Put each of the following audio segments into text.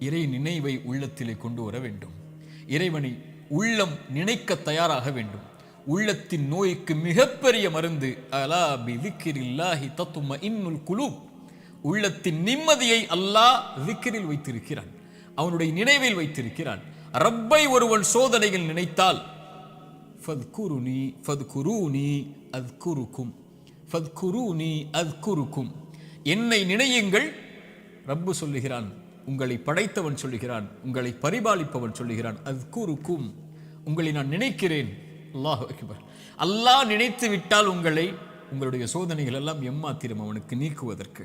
இறை நினைவை உள்ளத்திலே கொண்டு வர வேண்டும். இறைவனை உள்ளம் நினைக்க தயாராக வேண்டும். உள்ளத்தின் நோய்க்கு மிகப்பெரிய மருந்து அலா பிதிக்கிரில்லாஹி தத்தும இன்னுல் குழு உள்ளத்தின் நிம்மதியை அல்லாஹ் விக்கிரில் வைத்திருக்கிறான். அவனுடைய நினைவில் வைத்திருக்கிறான். ரப்பை ஒருவன் சோதனையில் நினைத்தால் ஃபத்குருனி ஃபத்குருனி அத்குருக்கும் ஃபத்குருனி அத்குருக்கும். என்னை நினையுங்கள் ரப்பு சொல்லுகிறான் உங்களை படைத்தவன் சொல்லுகிறான் உங்களை பரிபாலிப்பவன் சொல்லுகிறான். அது கூறுக்கும் உங்களை நான் நினைக்கிறேன். அல்லாஹ் அக்பர். அல்லாஹ் நினைத்து விட்டால் உங்களை உங்களுடைய சோதனைகள் எல்லாம் எம்மாத்திரம் அவனுக்கு நீக்குவதற்கு.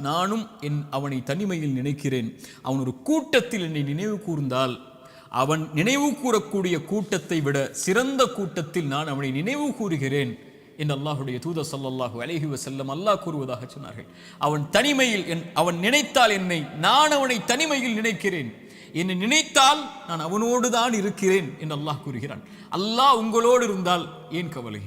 நானும் என் அவனை தனிமையில் நினைக்கிறேன். அவன் ஒரு கூட்டத்தில் என்னை நினைவு கூர்ந்தால் அவன் நினைவு கூறக்கூடிய கூட்டத்தை விட சிறந்த கூட்டத்தில் நான் அவனை நினைவு கூறுகிறேன் என்று அல்லாஹுடைய தூத ஸல்லல்லாஹு அலைஹி வசல்லம் அல்லாஹ் கூறுவதாக சொன்னார்கள். அவன் தனிமையில் என் அவன் நினைத்தால் என்னை நான் அவனை தனிமையில் நினைக்கிறேன். என்னை நினைத்தால் நான் அவனோடு தான் இருக்கிறேன் என்று அல்லாஹ் கூறுகிறான். அல்லாஹ் உங்களோடு இருந்தால் ஏன் கவலை?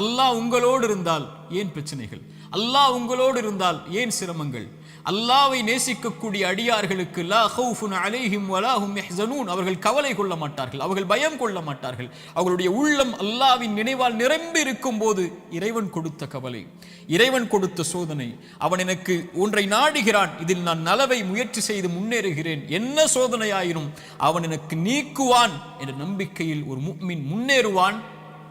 அல்லாஹ் உங்களோடு இருந்தால் ஏன் பிரச்சனைகள்? அல்லாஹ் உங்களோடு இருந்தால் ஏன் சிரமங்கள்? அல்லாவை நேசிக்கக்கூடிய அடியார்களுக்கு லா ஹவுஃபுன் அலைஹிம் வலாஹும் யஹ்ஸனூன் அவர்கள் கவலை கொள்ள மாட்டார்கள் அவர்கள் பயம் கொள்ள மாட்டார்கள். அவர்களுடைய உள்ளம் அல்லாவின் நினைவால் நிரம்பி இருக்கும் போது இறைவன் கொடுத்த கவலை இறைவன் கொடுத்த சோதனை. அவன் எனக்கு ஒன்றை நாடுகிறான் இதில் நான் நலவை முயற்சி செய்து முன்னேறுகிறேன். என்ன சோதனையாயினும் அவன் எனக்கு நீக்குவான் என்ற நம்பிக்கையில் ஒரு முக்மின் முன்னேறுவான்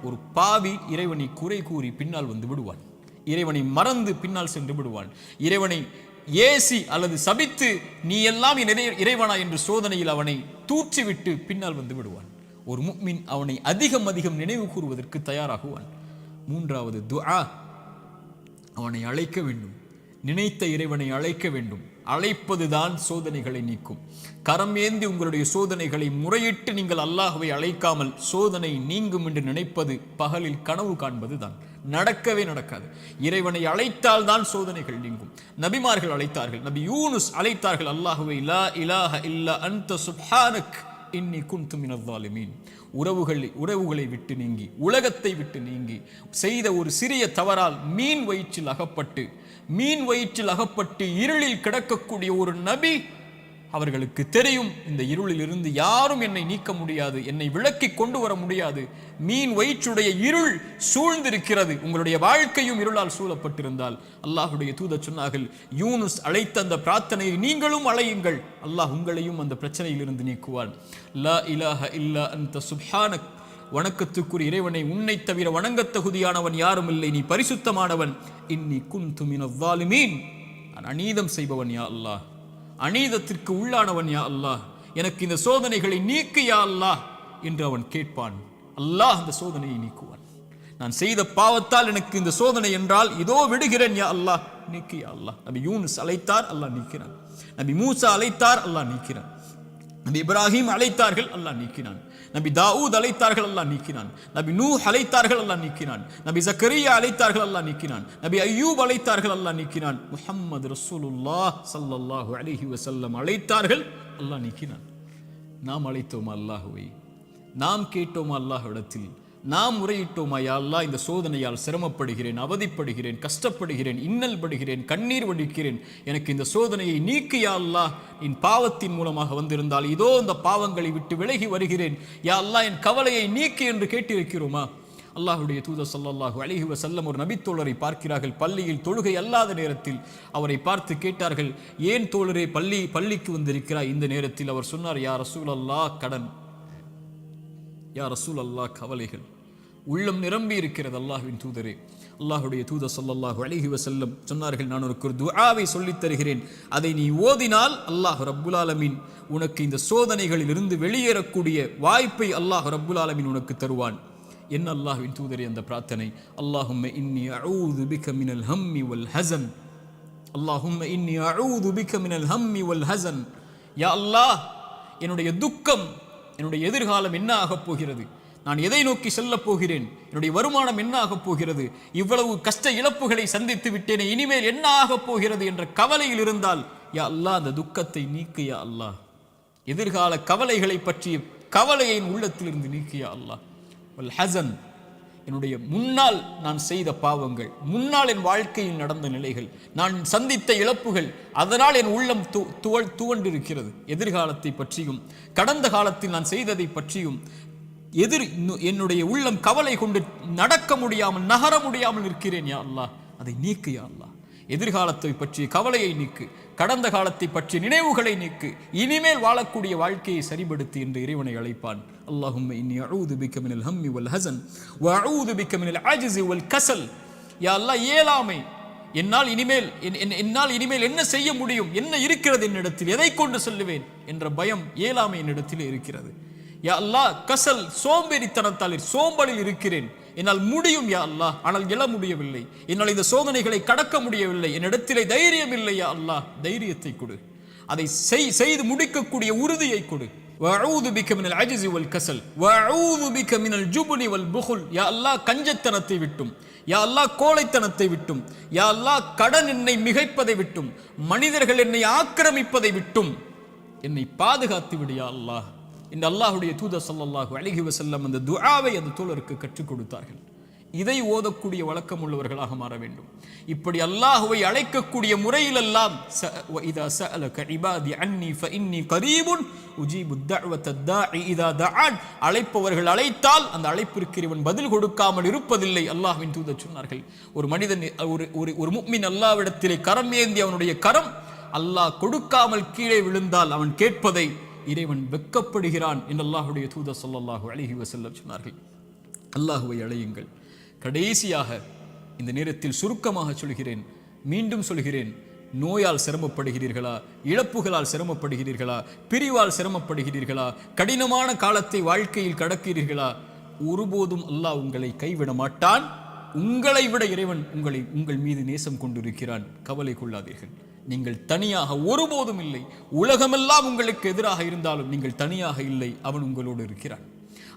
ஒரு பாவி இறைவனை குறை கூறி பின்னால் வந்து விடுவான். இறைவனை மறந்து பின்னால் சென்று விடுவான் இறைவனை ஏசி அல்லது சபித்து நீ எல்லாம் இறை- இறைவனா என்று சோதனையில் அவனை தூற்றிவிட்டு பின்னால் வந்து விடுவான் ஒரு முக்மின் அவனை அதிகம் அதிகம் நினைவு கூறுவதற்கு தயாராகுவான். மூன்றாவது துஆ அவனை அழைக்க வேண்டும். நினைத்த இறைவனை அழைக்க வேண்டும். அழைப்பதுதான் சோதனைகளை நீக்கும். கரம் ஏந்தி உங்களுடைய சோதனைகளை முறையிட்டு நீங்கள் அல்லாஹுவை அழைக்காமல் சோதனை நீங்கும் என்று நினைப்பது பகலில் கனவு காண்பதுதான். நடக்கவே நடக்காது. இறைவனை அழைத்தால் தான் சோதனைகள் நீங்கும். நபிமார்கள் அழைத்தார்கள் நபி யூனுஸ் அழைத்தார்கள் அல்லாஹுவை லா இலாஹ இல்லா அந்த சுப்ஹானக் இன்னி குன்து மினல் உறவுகள் உறவுகளை விட்டு நீங்கி உலகத்தை விட்டு நீங்கி செய்த ஒரு சிறிய தவறால் மீன் வயிற்றில் அகப்பட்டு மீன் வயிற்றில் அகப்பட்டு இருளில் கிடக்கக்கூடிய ஒரு நபி அவர்களுக்கு தெரியும் இந்த இருளில் இருந்து யாரும் என்னை நீக்க முடியாது என்னை விளக்கி கொண்டு வர முடியாது. மீன் வயிற்றுடைய இருள் சூழ்ந்திருக்கிறது. உங்களுடைய வாழ்க்கையும் இருளால் சூழப்பட்டிருந்தால். அல்லாஹுடைய தூத சொன்னார்கள் யூனுஸ் அழைத்த அந்த பிரார்த்தனையை நீங்களும் அழையுங்கள். அல்லாஹ் உங்களையும் அந்த பிரச்சனையிலிருந்து நீக்குவான். லா இலாஹ இல்லா அந்த சுப்ஹானக் வணக்கத்துக்குரிய இறைவனை உன்னை தவிர வணங்கத் தகுதியானவன் யாரும் இல்லை. நீ பரிசுத்தமானவன். இன்னி குன்து மினல் நான் அநீதம் செய்பவன் யா அல்லாஹ். அநீதத்திற்கு உள்ளானவன் யா அல்லாஹ். எனக்கு இந்த சோதனைகளை நீக்கு யா அல்லாஹ் என்று அவன் கேட்பான். அல்லாஹ் அந்த சோதனையை நீக்குவான். நான் செய்த பாவத்தால் எனக்கு இந்த சோதனை என்றால் இதோ விடுகிறேன் யா அல்லாஹ். நீக்கு யா அல்லாஹ். நபி யூனுஸ் அழைத்தார் அல்லாஹ் நீக்கிறான் நபி மூசா அழைத்தார் அல்லாஹ் நீக்கிறான் நபி இப்ராஹிம் அழைத்தார்கள் அல்லாஹ் நீக்கினான். நபி தாவூத் அழைத்தார்கள் அல்லாஹ் நீக்கினான். நபி நூ அழைத்தார்கள் அல்லாஹ் நீக்கினான். நபி ஜக்கரியா அழைத்தார்கள் அல்லாஹ் நீக்கினான். நபி ஐயூப் அழைத்தார்கள் அல்லாஹ் நீக்கினான். முஹம்மது ரசூலுல்லாஹ் ஸல்லல்லாஹு அலிஹி வசல்லம் அழைத்தார்கள் அல்லாஹ் நீக்கினான். நாம் அழைத்தோமா அல்லாஹுவை? நாம் கேட்டோமா அல்லாஹ்விடத்தில்? நாம் முறையிட்டோமா யா அல்லாஹ் இந்த சோதனையால் சிரமப்படுகிறேன் அவதிப்படுகிறேன் கஷ்டப்படுகிறேன் இன்னல் படுகிறேன் கண்ணீர் வடிக்கிறேன். எனக்கு இந்த சோதனையை நீக்கு யா அல்லாஹ். என் பாவத்தின் மூலமாக வந்திருந்தால் இதோ இந்த பாவங்களை விட்டு விலகி வருகிறேன். யா அல்லாஹ் என் கவலையை நீக்கு என்று கேட்டிருக்கிறோமா? அல்லாஹுடைய தூத சல்லாஹூ அலைஹி வஸல்லம் ஒரு நபித்தோழரை பார்க்கிறார்கள். பள்ளியில் தொழுகை அல்லாத நேரத்தில் அவரை பார்த்து கேட்டார்கள் ஏன் தோழரே பள்ளி பள்ளிக்கு வந்திருக்கிறாய்? இந்த நேரத்தில் அவர் சொன்னார் யார் ரசூலல்லாஹ் கடன். யா ரசூல் அல்லாஹ் கவலைகள். உள்ளம் நிரம்பி இருக்கிறது அல்லாஹுவின் தூதரே. அல்லாஹுடைய தூத ஸல்லல்லாஹு அழகி வசல்லம் சொன்னார்கள் நான் உனக்கு ஒரு துஆவை சொல்லித் தருகிறேன். அதை நீ ஓதினால் அல்லாஹ் ரப்புல் ஆலமீன் உனக்கு இந்த சோதனைகளில் இருந்து வெளியேறக்கூடிய வாய்ப்பை அல்லாஹ் ரப்புல் உனக்கு தருவான். என்ன அல்லாஹுவின் தூதரே அந்த பிரார்த்தனை? அல்லாஹும் இன்னி அழூது பிக மினல் ஹம்மி வல் ஹசன். அல்லாஹும்ம இன்னி அழூது பிக மினல் ஹம்மி வல் ஹஸன் யா அல்லாஹ் என்னுடைய துக்கம் என்னுடைய எதிர்காலம் என்ன ஆகப் போகிறது? நான் எதை நோக்கி செல்லப் போகிறேன்? என்னுடைய வருமானம் என்ன ஆகப் போகிறது? இவ்வளவு கஷ்ட இழப்புகளை சந்தித்து விட்டேனே இனிமேல் என்ன ஆகப் போகிறது என்ற கவலையில் இருந்தால் யா அல்லாஹ் அந்த துக்கத்தை நீக்கியா அல்லா. அல்லாஹ் எதிர்கால கவலைகளை பற்றிய கவலையின் உள்ளத்திலிருந்து நீக்கியா அல்லாஹ் ஹசன் என்னுடைய முன்னால் நான் செய்த பாவங்கள் முன்னால் என் வாழ்க்கையில் நடந்த நிலைகள் நான் சந்தித்த இழப்புகள் அதனால் என் உள்ளம் து துவள் துவண்டிருக்கிறது. எதிர்காலத்தை பற்றியும் கடந்த காலத்தில் நான் செய்ததை பற்றியும் எதிர் என்னுடைய உள்ளம் கவலை கொண்டு நடக்க முடியாமல் நகர முடியாமல் இருக்கிறேன் யா அல்லா அதை நீக்கு யா அல்லா எதிர்காலத்தை பற்றிய கவலையை நீக்கு கடந்த காலத்தை பற்றிய நினைவுகளை நீக்கு இனிமேல் வாழக்கூடிய வாழ்க்கையை சரிபடுத்தி என்று இறைவனை அழைப்பான். اللهم إني أعوذ بك من الهم والهزن ஹசன் بك من العجز والكسل يا الله கசல் யா அல்லாஹ் என்னால் இனிமேல் என்- என்- என்னால் இனிமேல் என்ன செய்ய முடியும்? என்ன இருக்கிறது என்னிடத்தில்? எதை கொண்டு சொல்லுவேன்? என்ற பயம் ஏழாமை என்னிடத்தில் இருக்கிறது. யா அல்லாஹ் கசல் சோம்பேறித்தனத்தால் சோம்பலில் இருக்கிறேன். என்னால் முடியும் யா அல்லாஹ் ஆனால் எழ முடியவில்லை. என்னால் இந்த சோதனைகளை கடக்க முடியவில்லை. என்னிடத்திலே தைரியம் இல்லை யா அல்லாஹ் தைரியத்தை கொடு. அதை செய் செய்து முடிக்கக்கூடிய உறுதியை கொடு. வஅஊது பிக மினல் அஜ்ஸி வல் கஸல் வஅஊது பிக மினல் ஜுபுலி வல் புகுல் யா அல்லாஹ் கஞ்சத்தனத்தை விட்டும். யா அல்லாஹ் கோழைத்தனத்தை விட்டும். யா அல்லாஹ் கடன் என்னை மிகைப்பதை விட்டும். மனிதர்கள் என்னை ஆக்கிரமிப்பதை விட்டும். என்னை பாதுகாத்து விடு யா அல்லாஹ். இந்த அல்லாஹ்வுடைய தூதர் ஸல்லல்லாஹு அலைஹி வஸல்லம் அந்த துஆவை அந்த தோழருக்கு கற்றுக் கொடுத்தார்கள். இதை ஓதக்கூடிய வழக்கம் உள்ளவர்களாக மாற வேண்டும். இப்படி அல்லாஹுவை அழைக்கக்கூடிய முறையிலெல்லாம் ச- இபாதி அன்னி இதா அழைப்பவர்கள் அழைத்தால் அந்த அழைப்பிற்கு இவன் பதில் கொடுக்காமல் இருப்பதில்லை அல்லாஹ்வின் தூத சொன்னார்கள். ஒரு மனிதன் ஒரு ஒரு ஒரு முக்மின் அல்லாஹ்விடத்திலே கரம் ஏந்தி அவனுடைய கரம் அல்லாஹ் கொடுக்காமல் கீழே விழுந்தால் அவன் கேட்பதை இறைவன் வெட்கப்படுகிறான் என்று அல்லாஹுடைய தூத ஸல்லல்லாஹு அழகி வசல்லம் சொன்னார்கள். அல்லாஹுவை அழையுங்கள். கடைசியாக இந்த நேரத்தில் சுருக்கமாக சொல்கிறேன். மீண்டும் சொல்கிறேன். நோயால் சிரமப்படுகிறீர்களா? இழப்புகளால் சிரமப்படுகிறீர்களா? பிரிவால் சிரமப்படுகிறீர்களா? கடினமான காலத்தை வாழ்க்கையில் கடக்கிறீர்களா? ஒருபோதும் அல்லாஹ் உங்களை கைவிட மாட்டான். உங்களை விட இறைவன் உங்களை உங்கள் மீது நேசம் கொண்டிருக்கிறான். கவலை கொள்ளாதீர்கள். நீங்கள் தனியாக ஒருபோதும் இல்லை. உலகமெல்லாம் உங்களுக்கு எதிராக இருந்தாலும் நீங்கள் தனியாக இல்லை. அவன் உங்களோடு இருக்கிறான்.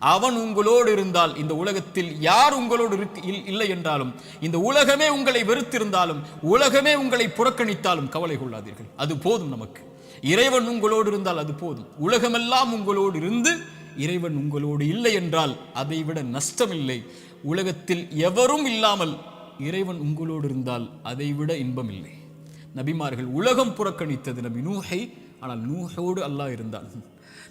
அவன் உங்களோடு இருந்தால் இந்த உலகத்தில் யார் உங்களோடு இல்- இல்லை என்றாலும் இந்த உலகமே உங்களை வெறுத்திருந்தாலும் உலகமே உங்களை புறக்கணித்தாலும் கவலை கொள்ளாதீர்கள். அது போதும் நமக்கு. இறைவன் உங்களோடு இருந்தால் அது போதும். உலகமெல்லாம் உங்களோடு இருந்து இறைவன் உங்களோடு இல்லை என்றால் அதைவிட நஷ்டமில்லை. உலகத்தில் எவரும் இல்லாமல் இறைவன் உங்களோடு இருந்தால் அதைவிட இன்பமில்லை. நபிமார்கள் உலகம் புறக்கணித்தது நபி நூஹை. ஆனால் நூஹோடு அல்லாஹ் இருந்தான்.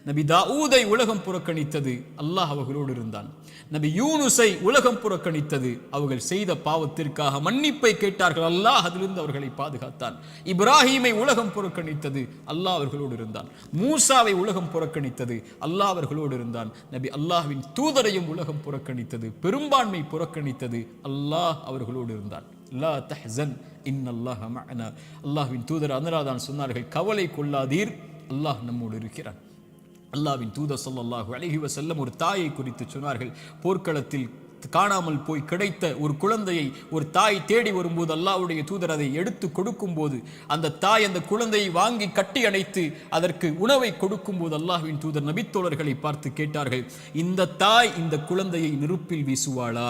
நபி தாவூதை உலகம் புறக்கணித்தது அல்லாஹ் அவர்களோடு இருந்தான். நபி யூனுஸை உலகம் புறக்கணித்தது அவர்கள் செய்த பாவத்திற்காக மன்னிப்பை கேட்டார்கள். அல்லாஹ் அதிலிருந்து அவர்களை பாதுகாத்தான். இப்ராஹீமை உலகம் புறக்கணித்தது அல்லாஹ் அவர்களோடு இருந்தான். மூசாவை உலகம் புறக்கணித்தது அல்லாஹ் அவர்களோடு இருந்தான். நபி அல்லாஹ்வின் தூதரையும் உலகம் புறக்கணித்தது. பெரும்பான்மை புறக்கணித்தது அல்லாஹ் அவர்களோடு இருந்தான். லா தஹ்சன் இன்னல்லாஹ மகனா அல்லாஹ்வின் தூதர் அனுராதான் சொன்னார்கள் கவலை கொள்ளாதீர் அல்லாஹ் நம்மோடு இருக்கிறான். அல்லாஹ்வின் தூதர் சொல்லல்லாஹு அலைஹி செல்லம் ஒரு தாயை குறித்து சொன்னார்கள் போர்க்களத்தில் காணாமல் போய் கிடைத்த ஒரு குழந்தையை ஒரு தாய் தேடி வரும்போது அல்லாவுடைய தூதர் அதை எடுத்து கொடுக்கும்போது அந்த தாய் அந்த குழந்தையை வாங்கி கட்டி அணைத்து அதற்கு உணவை கொடுக்கும்போது அல்லாஹ்வின் தூதர் நபித்தோழர்களை பார்த்து கேட்டார்கள் இந்த தாய் இந்த குழந்தையை நெருப்பில் வீசுவாளா?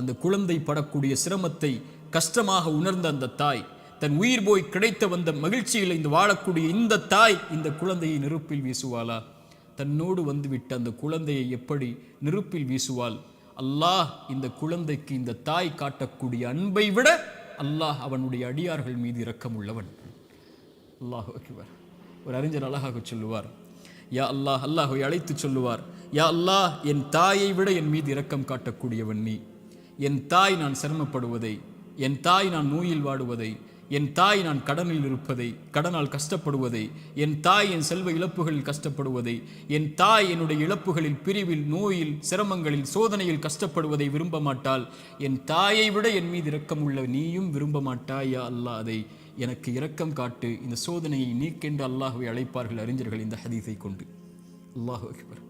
அந்த குழந்தை படக்கூடிய சிரமத்தை கஷ்டமாக உணர்ந்த அந்த தாய் தன் உயிர் போய் கிடைத்த வந்த மகிழ்ச்சியில் இந்த வாழக்கூடிய இந்த தாய் இந்த குழந்தையை நெருப்பில் வீசுவாளா? தன்னோடு வந்துவிட்ட அந்த குழந்தையை எப்படி நெருப்பில் வீசுவாள்? அல்லாஹ் இந்த குழந்தைக்கு இந்த தாய் காட்டக்கூடிய அன்பை விட அல்லாஹ் அவனுடைய அடியார்கள் மீது இரக்கம் உள்ளவன் அல்லாஹ் அக்பர். ஒரு அறிஞர் அழகாக சொல்லுவார் யா அல்லாஹ் அல்லாஹை அழைத்து சொல்லுவார் யா அல்லாஹ் என் தாயை விட என் மீது இரக்கம் காட்டக்கூடியவன் நீ. என் தாய் நான் சிரமப்படுவதை என் தாய் நான் நோயில் வாடுவதை என் தாய் நான் கடனில் இருப்பதை கடனால் கஷ்டப்படுவதை என் தாய் என் செல்வ இழப்புகளில் கஷ்டப்படுவதை என் தாய் என்னுடைய இழப்புகளில் பிரிவில் நோயில் சிரமங்களில் சோதனையில் கஷ்டப்படுவதை விரும்ப மாட்டாள் என் தாயை விட என் மீது இரக்கம் உள்ள நீயும் விரும்ப மாட்டாயா அல்லாஹ்? அதை எனக்கு இரக்கம் காட்டு. இந்த சோதனையை நீக்கென்று அல்லாஹுவை அழைப்பார்கள் அறிஞர்கள் இந்த ஹதீஸை கொண்டு. அல்லாஹ் அக்பர்.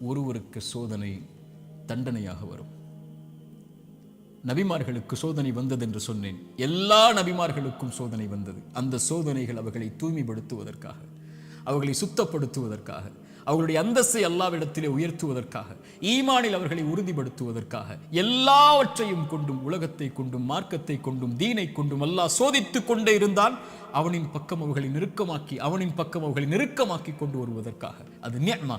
ஒருவருக்கு சோதனை தண்டனையாக வரும். நபிமார்களுக்கு சோதனை வந்தது என்று சொன்னேன். எல்லா நபிமார்களுக்கும் சோதனை வந்தது. அந்த சோதனைகள் அவர்களை தூய்மைப்படுத்துவதற்காக அவர்களை சுத்தப்படுத்துவதற்காக அவர்களுடைய அந்தஸ்தை அல்லாவிடத்திலே உயர்த்துவதற்காக ஈமானில் அவர்களை உறுதிப்படுத்துவதற்காக எல்லாவற்றையும் கொண்டும் உலகத்தை கொண்டும் மார்க்கத்தை கொண்டும் தீனை கொண்டும் அல்லாஹ் சோதித்துக் கொண்டே இருந்தால் அவனின் பக்கம் அவர்களை நெருக்கமாக்கி அவனின் பக்கம் அவர்களை நெருக்கமாக்கி கொண்டு வருவதற்காக. அது நியமா.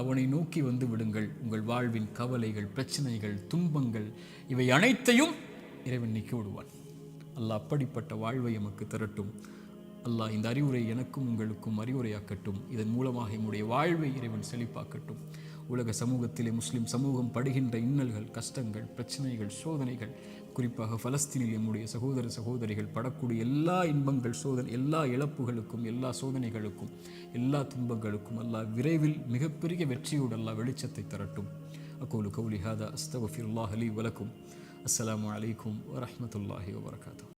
அவனை நோக்கி வந்து விடுங்கள். உங்கள் வாழ்வின் கவலைகள் பிரச்சனைகள் துன்பங்கள் இவை அனைத்தையும் இறைவன் நீக்கி விடுவான். அல்லாஹ் அப்படிப்பட்ட வாழ்வை எமக்கு திரட்டும். அல்லாஹ் இந்த அறிவுரை எனக்கும் உங்களுக்கும் அறிவுரையாக்கட்டும். இதன் மூலமாக எம்முடைய வாழ்வை இறைவன் செழிப்பாக்கட்டும். உலக சமூகத்திலே முஸ்லிம் சமூகம் படுகின்ற இன்னல்கள் கஷ்டங்கள் பிரச்சனைகள் சோதனைகள் குறிப்பாக பலஸ்தீனில் எம்முடைய சகோதர சகோதரிகள் படக்கூடிய எல்லா இன்பங்கள் சோதனை எல்லா இழப்புகளுக்கும் எல்லா சோதனைகளுக்கும் எல்லா துன்பங்களுக்கும் அல்லா விரைவில் மிகப்பெரிய வெற்றியோடு அல்லா வெளிச்சத்தை தரட்டும். அக்கோலு கௌலி ஹாதா அலி வலக்கும். அஸ்லாம் வலைக்கும் வரமத்துல்லாஹி வபரகாத்துஹு.